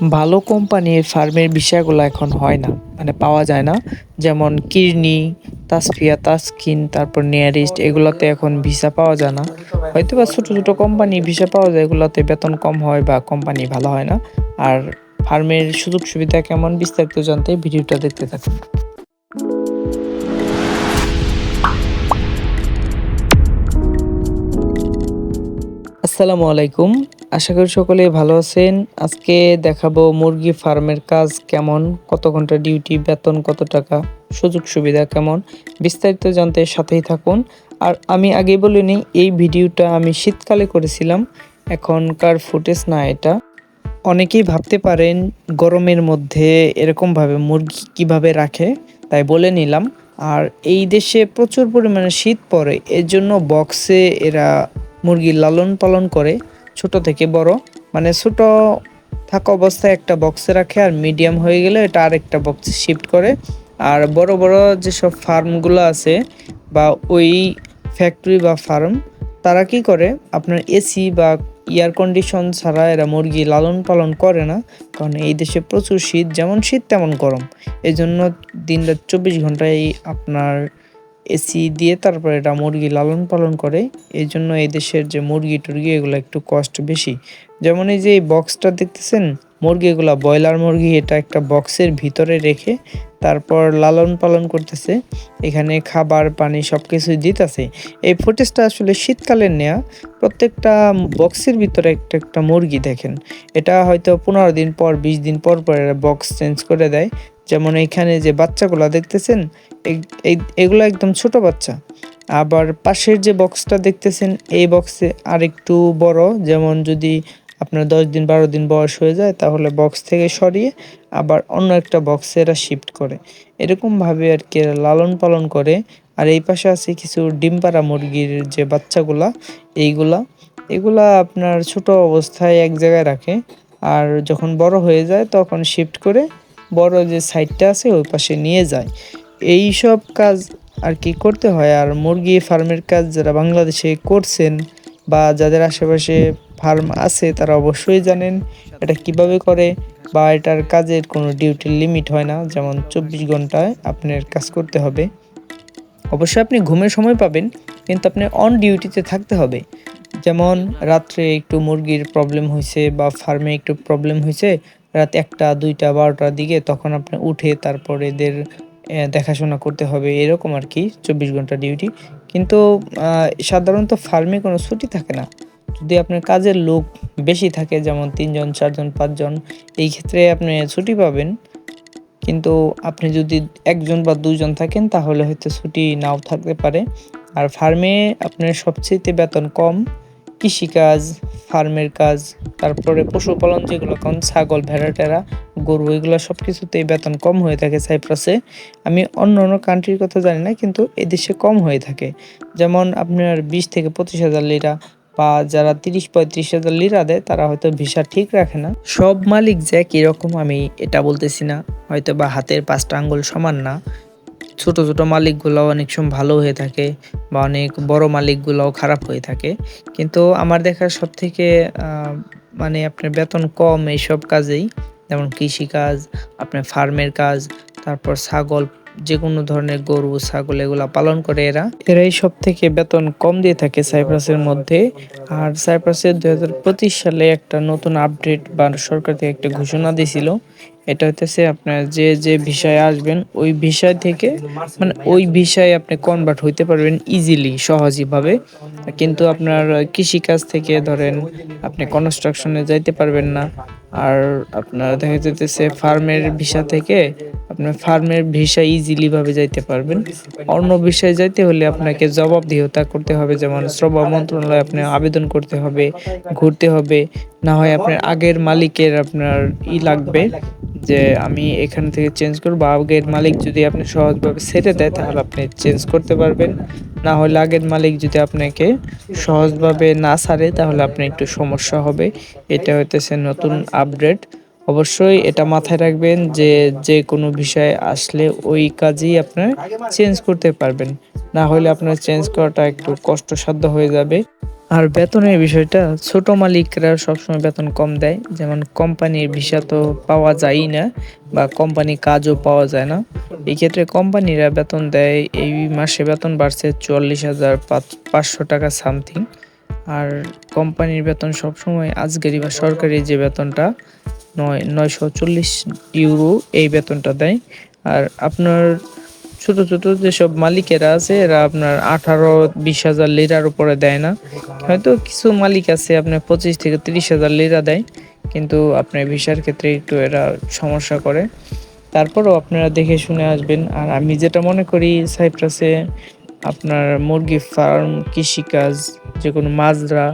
ভালো কোম্পানির ফার্মের বিষয়গুলো এখন হয় না মানে পাওয়া যায় না। যেমন কিডনি, তাসফিয়া, তাসকিন, তারপর নিয়ারিস্ট, এগুলোতে এখন ভিসা পাওয়া যায় না। হয়তো বা ছোটো ছোটো কোম্পানি ভিসা পাওয়া যায়, এগুলোতে বেতন কম হয় বা কোম্পানি ভালো হয় না। আর ফার্মের সুযোগ সুবিধা কেমন বিস্তারিত জানতে ভিডিওটা দেখতে থাকুন। আসসালামু আলাইকুম। আশা করি সকলে ভালো আছেন। আজকে দেখাবো মুরগি ফার্মের কাজ কেমন, কত ঘণ্টা ডিউটি, বেতন কত টাকা, সুযোগ সুবিধা কেমন, বিস্তারিত জানতে সাথেই থাকুন। আর আমি আগে বলে নিই, এই ভিডিওটা আমি শীতকালে করেছিলাম এখনকার ফুটেজ না এটা। অনেকেই ভাবতে পারেন গরমের মধ্যে এরকমভাবে মুরগি কীভাবে রাখে, তাই বলে নিলাম। আর এই দেশে প্রচুর পরিমাণে শীত পড়ে, এর জন্য বক্সে এরা মুরগি লালন পালন করে। ছোট থেকে বড়। মানে ছোট থাকা অবস্থায় একটা বক্সে রাখে আর মিডিয়াম হয়ে গেলে এটা আরেকটা বক্সে শিফট করে। আর বড় বড় যেসব ফার্মগুলো আছে বা ওই ফ্যাক্টরি বা ফার্ম তারা কি করে? আপনার এসি বা এয়ার কন্ডিশন ছাড়া এরা মুরগি লালন পালন করে না। কারণ এই দেশে প্রচুর শীত, যেমন শীত তেমন গরম। এই জন্য দিন রাত চব্বিশ ঘন্টায় আপনার এসি দিয়ে তারপরে এটা মুরগি লালন পালন করে। এই জন্য এই দেশের যে মুরগি টুরগি, এগুলো একটু কষ্ট বেশি। যেমন এই যে এই বক্সটা দেখতেছেন মুরগিগুলো ব্রয়লার মুরগি, এটা একটা বক্সের ভিতরে রেখে তারপর লালন পালন করতেছে। এখানে খাবার, পানি সব কিছুই দিতেছে। এই ফুটেজটা আসলে শীতকালে নেয়া। প্রত্যেকটা বক্সের ভিতরে একটা একটা মুরগি দেখেন। এটা হয়তো পনেরো দিন পর, বিশ দিন পর পর বক্স চেঞ্জ করে দেয়। যেমন এইখানে যে বাচ্চাগুলো দেখতেছেন এগুলো একদম ছোট বাচ্চা। আবার পাশের যে বক্সটা দেখতেছেন, এই বক্সে আর একটু বড়, যেমন যদি আপনার দশ দিন, বারো দিন বয়স হয়ে যায়, তাহলে বক্স থেকে সরিয়ে আবার অন্য একটা বক্সে এরা শিফট করে। এরকমভাবে আর কি এরা লালন পালন করে। আর এই পাশে আছে কিছু ডিম পাড়া মুরগির যে বাচ্চাগুলা, এইগুলা। এগুলা আপনার ছোট অবস্থায় এক জায়গায় রাখে। আর যখন বড় হয়ে যায়, তখন শিফট করে বড় যে সাইডটা আছে, ওই পাশে নিয়ে যায়। এই সব কাজ আর কি করতে হয়? আর মুরগি ফার্মের কাজ যারা বাংলাদেশে করছেন বা যাদের আশেপাশে ফার্ম আছে, তারা অবশ্যই জানেন এটা কীভাবে করে বা এটার কাজের কোনো ডিউটির লিমিট হয় না। যেমন চব্বিশ ঘন্টায় আপনার কাজ করতে হবে। অবশ্যই আপনি ঘুমের সময় পাবেন, কিন্তু আপনি অন ডিউটিতে থাকতে হবে। যেমন রাত্রে একটু মুরগির প্রবলেম হয়েছে বা ফার্মে একটু প্রবলেম হয়েছে রাত একটা, দুইটা, বারোটার দিকে তখন আপনি উঠে তারপর এদের দেখাশোনা করতে হবে, এরকম আর কি, চব্বিশ ঘণ্টা ডিউটি কিন্তু সাধারণত ফার্মে কোনো ছুটি থাকে না। যদি আপনার কাজের লোক বেশি থাকে, যেমন তিনজন, চারজন, পাঁচজন, এই ক্ষেত্রে আপনি ছুটি পাবেন। কিন্তু আপনি যদি একজন বা দুজন থাকেন, তাহলে হয়তো ছুটি নাও থাকতে পারে। আর ফার্মে আপনার সবচেয়ে বেতন কম। কৃষিকাজ, ফার্মের কাজ, তারপরে পশুপালন যেগুলো কারণ ছাগল, ভেড়া, টেরা, গরু, এগুলো সব কিছুতেই বেতন কম হয়ে থাকে সাইপ্রাসে। আমি অন্য অন্য কান্ট্রির কথা জানি না, কিন্তু এদেশে কম হয়ে থাকে। যেমন আপনার বিশ থেকে পঁচিশ হাজার লিরা বা যারা তিরিশ, পঁয়ত্রিশ হাজার লিরা দেয়, তারা হয়তো ভিসা ঠিক রাখে না। সব মালিক যে কীরকম আমি এটা বলতেছি না। হয়তো বা হাতের পাঁচটা আঙ্গুল সমান না। ছোট ছোট মালিকগুলো অনেক সময় ভালো হয়ে থাকে বা অনেক বড় মালিকগুলোও খারাপ হয়ে থাকে। কিন্তু আমার দেখা সব থেকে মানে আপনার বেতন কম এইসব কাজেই, যেমন কৃষিকাজ, আপনার ফার্মের কাজ, তারপর ছাগল যে কোনো ধরনের গরু, ছাগল এগুলা পালন করে এরা। এরাই সব থেকে বেতন কম দিয়ে থাকে সাইপ্রাসের মধ্যে। আর সাইপ্রাসের দুই হাজার পঁচিশ সালে একটা নতুন আপডেট বা সরকার থেকে একটা ঘোষণা দিয়েছিল এটা হইতেছে আপনার যে যে বিষয়ে আসবেন, ওই বিষয় থেকে মানে ওই বিষয়ে আপনি কনভার্ট হইতে পারবেন ইজিলি সহজইভাবে কিন্তু আপনার কৃষিকাজ থেকে ধরেন, আপনি কনস্ট্রাকশনে যাইতে পারবেন না। আর আপনার দেখা যেতেছে ফার্মের ভিসা থেকে, আপনার ফার্মের ভিসা ইজিলি ভাবে যাইতে পারবেন। অন্য বিষয়ে যাইতে হলে আপনাকে জবাবদিহতা করতে হবে, যেমন শ্রম মন্ত্রণালয়ে আপনি আবেদন করতে হবে, ঘুরতে হবে। না হয় আপনার আগের মালিকের আপনার ই লাগবে যে আমি এখান থেকে চেঞ্জ করব আগের মালিক যদি আপনি সহজভাবে ছেড়ে দেয়, তাহলে আপনি চেঞ্জ করতে পারবেন। না হলে আগের মালিক যদি আপনাকে সহজভাবে না ছাড়ে তাহলে আপনি একটু সমস্যা হবে। এটা হইতেছে নতুন আপডেট। অবশ্যই এটা মাথায় রাখবেন যে যে কোনো বিষয়ে আসলে ওই কাজই আপনার চেঞ্জ করতে পারবেন। না হলে আপনার চেঞ্জ করাটা একটু কষ্টসাধ্য হয়ে যাবে। আর বেতনের বিষয়টা, ছোট মালিকরা সবসময় বেতন কম দেয়। যেমন কোম্পানির ভিসা তো পাওয়া যায়ই না বা কোম্পানি কাজও পাওয়া যায় না। এই ক্ষেত্রে কোম্পানিরা বেতন দেয়, এই মাসে বেতন বাড়ছে চুয়াল্লিশ হাজার পাঁচশো টাকা সামথিং। আর কোম্পানির বেতন সবসময় আজকেরই বা সরকারি যে বেতনটা নয়, নয়শো চল্লিশ ইউরো এই বেতনটা দেয়। আর আপনার ছোট ছোট যেসব মালিকেরা আছে, এরা আপনার আঠারো বিশ হাজার লিরার উপরে দেয় না। হয়তো কিছু মালিক আছে আপনার পঁচিশ থেকে তিরিশ হাজার লিরা দেয়, কিন্তু আপনার ভিসার ক্ষেত্রে একটু এরা সমস্যা করে। তারপরও আপনারা দেখে শুনে আসবেন। আর আমি যেটা মনে করি, সাইপ্রাসে আপনার মুরগি ফার্ম, কৃষিকাজ যে কোনো মাজরা,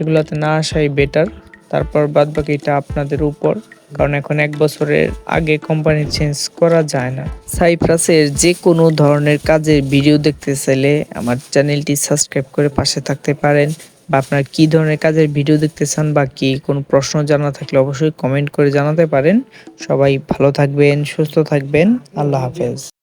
এগুলোতে না আসাই বেটার তারপর বাদ বাকিটা আপনাদের উপর। কারণ এখন এক বছরের আগে কোম্পানি চেঞ্জ করা যায় না। সাইপ্রাসের যে কোনো ধরনের কাজের ভিডিও দেখতে চাইলে আমার চ্যানেলটি সাবস্ক্রাইব করে পাশে থাকতে পারেন। বা আপনার কি ধরনের কাজের ভিডিও দেখতে চান বা কি কোনো প্রশ্ন জানা থাকলে অবশ্যই কমেন্ট করে জানাতে পারেন। সবাই ভালো থাকবেন, সুস্থ থাকবেন। আল্লাহ হাফেজ।